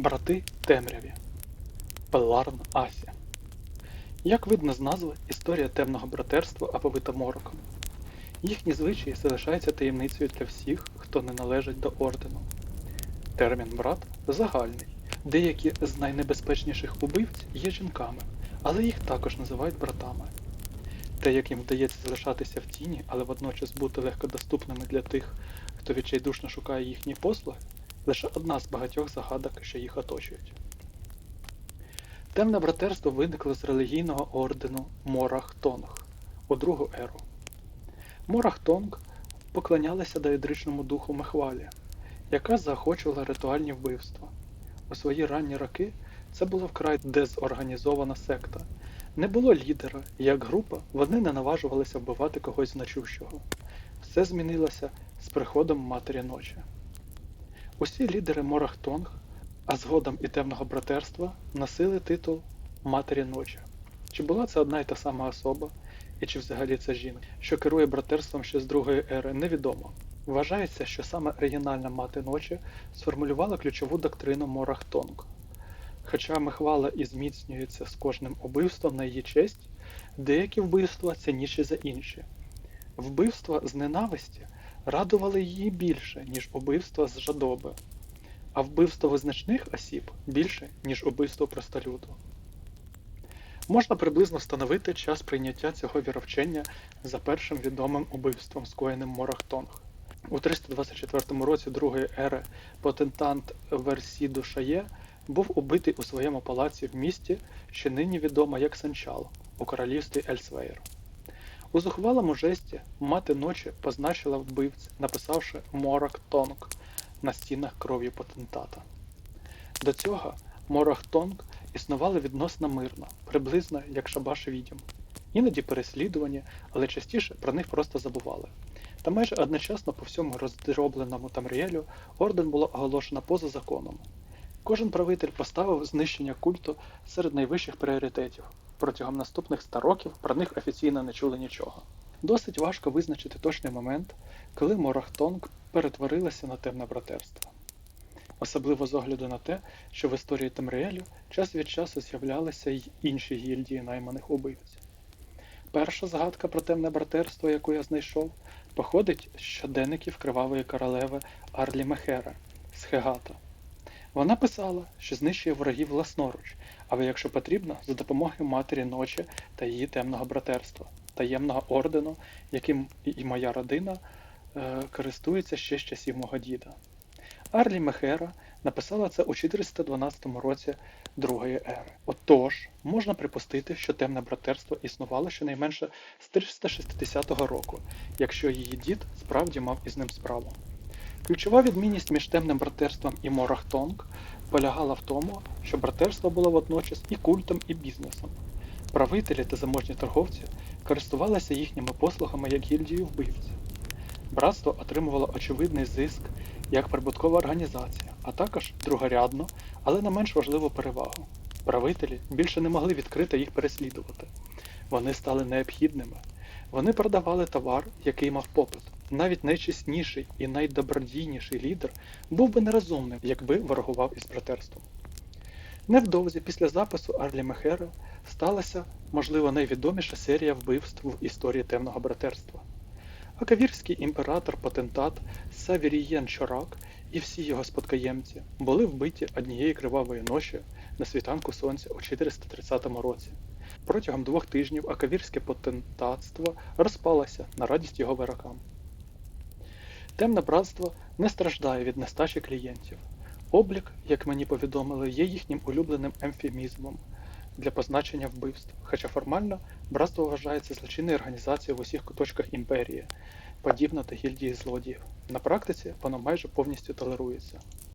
Брати темряві. Пеларн Асі. Як видно з назви, історія темного братерства оповита мороком. Їхні звичаї залишаються таємницею для всіх, хто не належить до ордену. Термін брат загальний. Деякі з найнебезпечніших убивць є жінками, але їх також називають братами. Те, як їм вдається залишатися в тіні, але водночас бути легкодоступними для тих, хто відчайдушно шукає їхні послуги, лише одна з багатьох загадок, що їх оточують. Темне братерство виникло з релігійного ордену Морах-Тонг у другу еру. Морах-Тонг поклонялися доідричному духу Мехвалі, яка заохочувала ритуальні вбивства. У свої ранні роки це була вкрай дезорганізована секта. Не було лідера, і як група вони не наважувалися вбивати когось значущого. Все змінилося з приходом Матері Ночі. Усі лідери Морахтонг, а згодом і темного братерства, носили титул Матері Ночі. Чи була це одна й та сама особа, і чи взагалі це жінка, що керує братерством ще з другої ери, невідомо. Вважається, що саме оригінальна мати ночі сформулювала ключову доктрину Морахтонг. Хоча Мехвала і зміцнюється з кожним убивством на її честь, деякі вбивства цінніші за інші. Вбивства з ненависті радували її більше, ніж убивства з жадоби, а вбивство визначних осіб більше, ніж убивство простолюду. Можна приблизно встановити час прийняття цього віровчення за першим відомим убивством, скоєним Морахтонг. У 324 році другої ери потентант Версіду Шає був убитий у своєму палаці в місті, що нині відомо як Санчал у королівстві Ельсвейр. У зухвалому жесті мати ночі позначила вбивць, написавши Морак Тонг на стінах кров'ю потентата. До цього Морах Тонг існували відносно мирно, приблизно як Шабаш Відім. Іноді переслідувані, але частіше про них просто забували. Та майже одночасно по всьому роздробленому Тамріелю орден було оголошено поза законом. Кожен правитель поставив знищення культу серед найвищих пріоритетів. Протягом наступних 100 років про них офіційно не чули нічого. Досить важко визначити точний момент, коли Морахтонг перетворилася на темне братерство. Особливо з огляду на те, що в історії Тамріелю час від часу з'являлися й інші гільдії найманих убивць. Перша згадка про темне братерство, яку я знайшов, походить з щоденників кривавої королеви Арлі Мехера з Хегата. Вона писала, що знищує ворогів власноруч, але якщо потрібно, за допомогою матері ночі та її темного братерства, таємного ордену, яким і моя родина е, користується ще з часів мого діда. Арлі Мехера написала це у 412 році Другої ери. Отож, можна припустити, що темне братерство існувало щонайменше з 360 року, якщо її дід справді мав із ним справу. Ключова відмінність між темним братерством і Морахтонг полягала в тому, що братерство було водночас і культом, і бізнесом. Правителі та заможні торговці користувалися їхніми послугами як гільдією вбивців. Братство отримувало очевидний зиск як прибуткова організація, а також другорядну, але не менш важливу перевагу. Правителі більше не могли відкрито їх переслідувати. Вони стали необхідними. Вони продавали товар, який мав попит. Навіть найчесніший і найдобродійніший лідер був би нерозумним, якби ворогував із братерством. Невдовзі після запису Арлі Мехера сталася, можливо, найвідоміша серія вбивств в історії темного братерства. Акавірський імператор Потентат Савірієн Чорак і всі його спадкоємці були вбиті однієї кривавої ночі на світанку сонця у 430 році. Протягом двох тижнів акавірське потентатство розпалося на радість його ворогам. Темне братство не страждає від нестачі клієнтів. Облік, як мені повідомили, є їхнім улюбленим емфемізмом для позначення вбивств, хоча формально братство вважається злочинною організацією в усіх куточках імперії, подібно до гільдії злодіїв. На практиці воно майже повністю толерується.